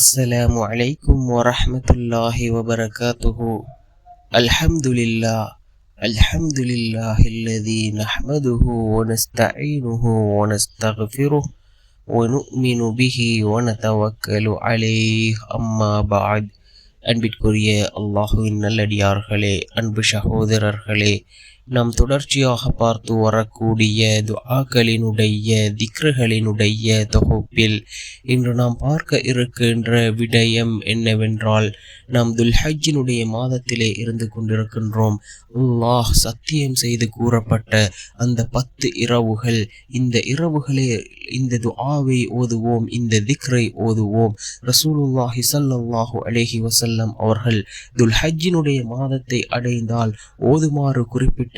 السلام عليكم ورحمة الله وبركاته الحمد لله الحمد لله الذي نحمده ونستعينه ونستغفره ونؤمن به ونتوكل عليه أما بعد அன்பிற்குரிய அல்லாஹுவின் நல்லடியார்களே அன்பு சகோதரர்களே நாம் தொடர்ச்சியாக பார்த்து வரக்கூடிய துஆக்களினுடைய திக்ருகளினுடைய தொகுப்பில் இன்று நாம் பார்க்க இருக்கின்ற விடயம் என்னவென்றால் நாம் துல்ஹஜ்ஜினுடைய மாதத்திலே இருந்து கொண்டிருக்கின்றோம். அல்லாஹ் சத்தியம் செய்து கூறப்பட்ட அந்த பத்து இரவுகள் இந்த இரவுகளே இந்த துஆவை ஓதுவோம் இந்த திக்ரை ஓதுவோம். ரசூலுல்லாஹி சல்லாஹு அலேஹி வசல்லம் அவர்கள் துல்ஹஜ்ஜினுடைய மாதத்தை அடைந்தால் ஓதுமாறு குறிப்பிட்ட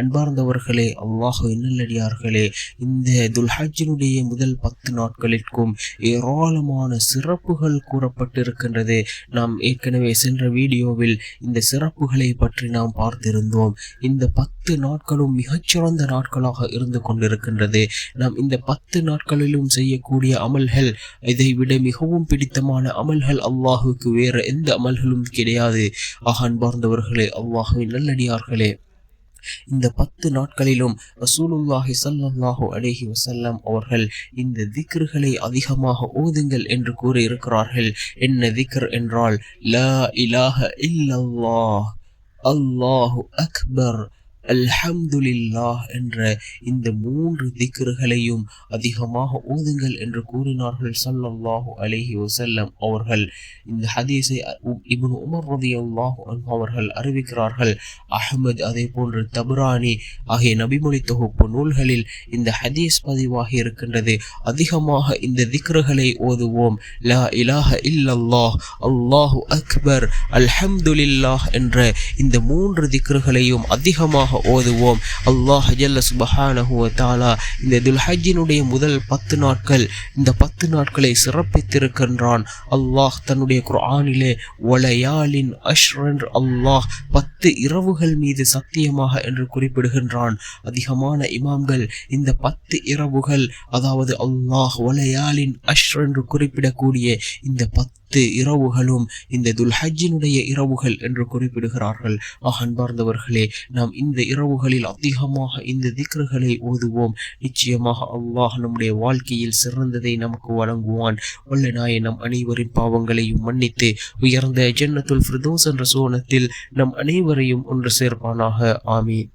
அன்பார்ந்தவர்களே அல்லாஹ் இன்னலடியார்களே இந்த துல்ஹஜினுடைய முதல் பத்து நாட்களிற்கும் ஏராளமான சிறப்புகள் கூறப்பட்டிருக்கின்றது. நாம் ஏற்கனவே சென்ற வீடியோவில் இந்த சிறப்புகளை பற்றி நாம் பார்த்திருந்தோம். இந்த பத்து நாட்களும் மிகச்சிறந்த நாட்களாக இருந்து கொண்டிருக்கின்றது. நாம் இந்த பத்து நாட்களிலும் செய்யக்கூடிய அமல்கள் இதை விட மிகவும் பிடித்தமான அமல்கள் அல்லாஹுக்கு வேறு எந்த அமல்களும் கிடையாது. ஆக அன்பார்ந்தவர்களே அல்லாஹுவின் நல்லடியார்களே இந்த பத்து நாட்களிலும் ரசூலுல்லாஹி சல்லாஹூ அலேஹி வசல்லம் அவர்கள் இந்த திக்ருகளை அதிகமாக ஓதுங்கள் என்று கூறியிருக்கிறார்கள். என்ன திக்ர் என்றால் லா இலாஹ இல்லல்லாஹ் அல்லாஹு அக்பர். அல்ஹம்துலில்லாஹ் என்ற இந்த மூன்று திக்ருகளையும் அதிகமாக ஓதுங்கள் என்று கூறினார்கள் சல்லல்லாஹு அலஹி வசல்லம் அவர்கள். இந்த ஹதீஸை இப்னு உமர் ரலியல்லாஹு அன்ஹு அவர்கள் அறிவிக்கிறார்கள். அஹமது அதே போன்று தபுரானி ஆகிய நபிமொழி தொகுப்பு நூல்களில் இந்த ஹதீஸ் பதிவாகி இருக்கின்றது. அதிகமாக இந்த திக்ருகளை ஓதுவோம். லா இலாஹ இல்லல்லாஹ் அல்லாஹு அக்பர் அல்ஹம்துலில்லாஹ் என்ற இந்த மூன்று திக்ருகளையும் அதிகமாக ஓதுவோம். அல்லாஹ் ஜல்ல சுபஹானஹு தாலா இந்த துல்ஹஜினுடைய முதல் பத்து நாட்கள் இந்த பத்து நாட்களை சிறப்பித்திருக்கின்றான். அல்லாஹ் தன்னுடைய குர்ஆனிலே வலயாலின் அஷ்ரன் அல்லாஹ் பத்து இரவுகள் மீது சத்தியமாக என்று குறிப்பிடுகின்றான். அதிகமான இமாம்கள் இந்த பத்து இரவுகள் அதாவது அல்லாஹ் வலயாலின் அஷ்ர் என்று குறிப்பிடக்கூடிய இந்த பத்து இரவுகளும் இந்த துல்ஹஜினுடைய இரவுகள் என்று குறிப்பிடுகிறார்கள். ஆக அன்பார்ந்தவர்களே நாம் இந்த இரவுகளில் அதிகமாக இந்த திக்ருகளை ஓதுவோம். நிச்சயமாக அல்லாஹ் நம்முடைய வாழ்க்கையில் சிறந்ததை நமக்கு வழங்குவான். வல்ல நாய நம் அனைவரின் பாவங்களையும் மன்னித்து உயர்ந்த ஜன்னத்துல் ஃபிர்தோஸ் என்ற சோனத்தில் நம் அனைவரையும் ஒன்று சேர்ப்பானாக. ஆமீன்.